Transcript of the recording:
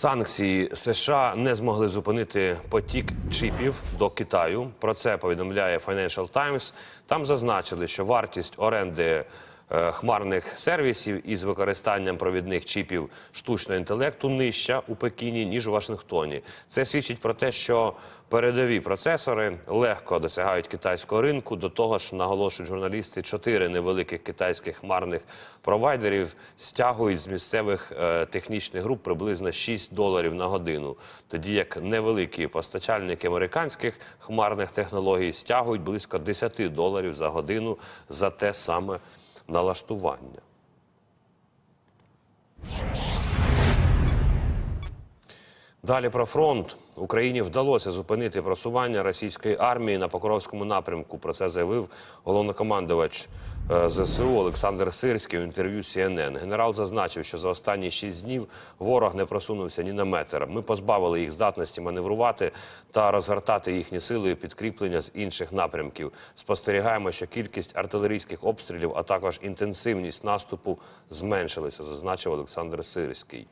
Санкції США не змогли зупинити потік чіпів до Китаю. Про це повідомляє Financial Times. Там зазначили, що вартість оренди хмарних сервісів із використанням провідних чіпів штучного інтелекту нижча у Пекіні ніж у Вашингтоні. Це свідчить про те, що передові процесори легко досягають китайського ринку. До того ж, наголошують журналісти, чотири невеликих китайських хмарних провайдерів стягують з місцевих е, технічних груп приблизно 6 доларів на годину, тоді як невеликі постачальники американських хмарних технологій стягують близько 10 доларів за годину за те саме налаштування. Далі про фронт Україні вдалося зупинити просування російської армії на Покровському напрямку. Про це заявив головнокомандувач е, ЗСУ Олександр Сирський у інтерв'ю CNN. Генерал зазначив, що за останні шість днів ворог не просунувся ні на метр. Ми позбавили їх здатності маневрувати та розгортати їхні сили і підкріплення з інших напрямків. Спостерігаємо, що кількість артилерійських обстрілів, а також інтенсивність наступу зменшилися, зазначив Олександр Сирський.